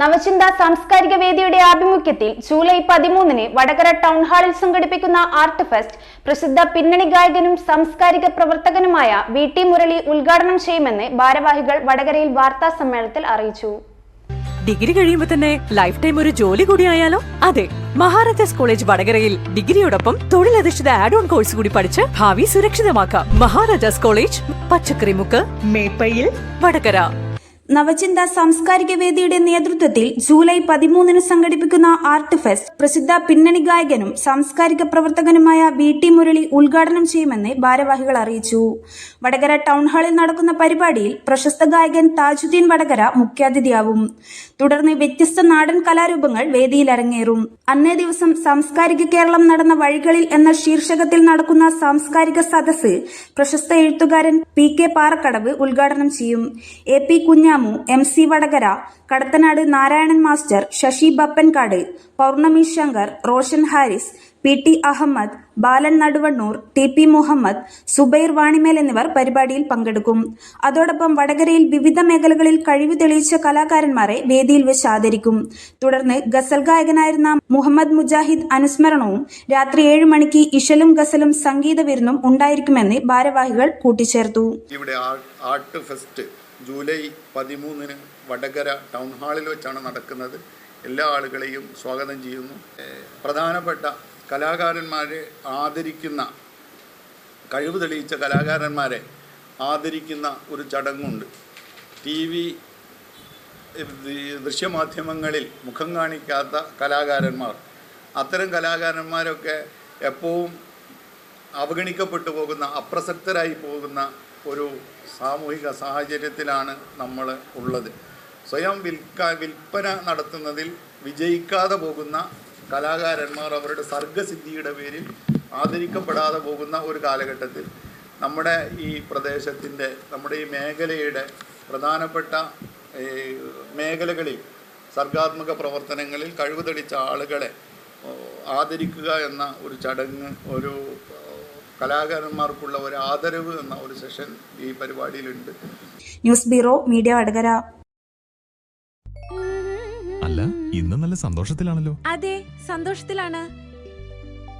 നവചിന്ത സാംസ്കാരിക വേദിയുടെ ആഭിമുഖ്യത്തിൽ ജൂലൈ പതിമൂന്നിന് വടകര ടൗൺ ഹാളിൽ സംഘടിപ്പിക്കുന്ന ആർട്ട് ഫെസ്റ്റ് പ്രസിദ്ധ പിന്നണി ഗായകനും സാംസ്കാരിക പ്രവർത്തകനുമായ വി ടി മുരളി ഉദ്ഘാടനം ചെയ്യുമെന്ന് ഭാരവാഹികൾ വടകരയിൽ വാർത്താ സമ്മേളനത്തിൽ അറിയിച്ചു. ഡിഗ്രി കഴിയുമ്പോൾ തന്നെ ലൈഫ് ടൈം ഒരു ജോലി കൂടി ആയാലോ? അതെ മഹാരാജാസ് കോളേജ് വടകരയിൽ ഡിഗ്രിയോടൊപ്പം തൊഴിലധിഷ്ഠിത ആഡ് ഓൺ കോഴ്സ് കൂടി പഠിച്ച് ഭാവി സുരക്ഷിതമാക്കാം. മഹാരാജാസ് കോളേജ് പച്ചക്കറിമുക്ക് മേപ്പയിൽ വടകര. നവചിന്ത സാംസ്കാരിക വേദിയുടെ നേതൃത്വത്തിൽ ജൂലൈ പതിമൂന്നിന് സംഘടിപ്പിക്കുന്ന ആർട്ട് ഫെസ്റ്റ് പ്രസിദ്ധ പിന്നണി ഗായകനും സാംസ്കാരിക പ്രവർത്തകനുമായ വി ടി മുരളി ഉദ്ഘാടനം ചെയ്യുമെന്ന് ഭാരവാഹികൾ അറിയിച്ചു. വടകര ടൗൺ ഹാളിൽ നടക്കുന്ന പരിപാടിയിൽ പ്രശസ്ത ഗായകൻ താജുദ്ദീൻ വടകര മുഖ്യാതിഥിയാവും. തുടർന്ന് വ്യത്യസ്ത നാടൻ കലാരൂപങ്ങൾ വേദിയിൽ അരങ്ങേറും. അന്നേ ദിവസം സാംസ്കാരിക കേരളം നടന്ന വഴികളിൽ എന്ന ശീർഷകത്തിൽ നടക്കുന്ന സാംസ്കാരിക സദസ്സ് പ്രശസ്ത എഴുത്തുകാരൻ പി കെ പാറക്കടവ് ഉദ്ഘാടനം ചെയ്യും. A P Kunhamu M C Vadakara Kadathanad Narayanan master Sasi Bappankad Pournami Shankar Roshan Haris P T Ahammed Balan Naduvannur T P Muhammed Zubair Vanimel എന്നിവർ പരിപാടിയിൽ പങ്കെടുക്കും. അതോടൊപ്പം വടകരയിൽ വിവിധ മേഖലകളിൽ കഴിവ് തെളിയിച്ച കലാകാരന്മാരെ വേദിയിൽ വെച്ച് ആദരിക്കും. തുടർന്ന് ഗസൽ ഗായകനായിരുന്ന മുഹമ്മദ് മുജാഹിദ് അനുസ്മരണവും രാത്രി ഏഴ് മണിക്ക് ഇഷലും ഗസലും സംഗീത വിരുന്നും ഉണ്ടായിരിക്കുമെന്ന് ഭാരവാഹികൾ കൂട്ടിച്ചേർത്തു. ആർട്ട് ഫെസ്റ്റ് ജൂലൈ പതിമൂന്നിന് വടകര ടൗൺ ഹാളിൽ വെച്ചാണ് നടക്കുന്നത്. എല്ലാ ആളുകളെയും സ്വാഗതം ചെയ്യുന്നു. പ്രധാനപ്പെട്ട കലാകാരന്മാരെ ആദരിക്കുന്ന കഴിവ് തെളിയിച്ച കലാകാരന്മാരെ ആദരിക്കുന്ന ഒരു ചടങ്ങുണ്ട്. ടി വി ദൃശ്യമാധ്യമങ്ങളിൽ മുഖം കാണിക്കാത്ത കലാകാരന്മാർ. അത്തരം കലാകാരന്മാരൊക്കെ എപ്പോഴും അവഗണിക്കപ്പെട്ടു പോകുന്ന അപ്രസക്തരായി പോകുന്ന ഒരു സാമൂഹിക സാഹചര്യത്തിലാണ് നമ്മൾ ഉള്ളത്. സ്വയം വിൽക്ക വിൽപ്പന നടത്തുന്നതിൽ വിജയിക്കാതെ പോകുന്ന കലാകാരന്മാർ അവരുടെ സർഗസിദ്ധിയുടെ പേരിൽ ആദരിക്കപ്പെടാതെ പോകുന്ന ഒരു കാലഘട്ടത്തിൽ നമ്മുടെ ഈ പ്രദേശത്തിന്റെ നമ്മുടെ ഈ മേഖലയുടെ പ്രധാനപ്പെട്ട മേഖലകളിൽ സർഗാത്മക പ്രവർത്തനങ്ങളിൽ കഴിവ് തെളിച്ച ആളുകളെ ആദരിക്കുക എന്ന ഒരു ചടങ്ങ് ഒരു കലാകാരന്മാർക്കുള്ള ഒരു ആദരവ് എന്ന ഒരു സെഷൻ ഈ പരിപാടിയിലുണ്ട്. News bureau media Vadakara. അല്ല ഇന്ന് നല്ല സന്തോഷത്തിലാണല്ലോ. അതെ സന്തോഷത്തിലാണ്.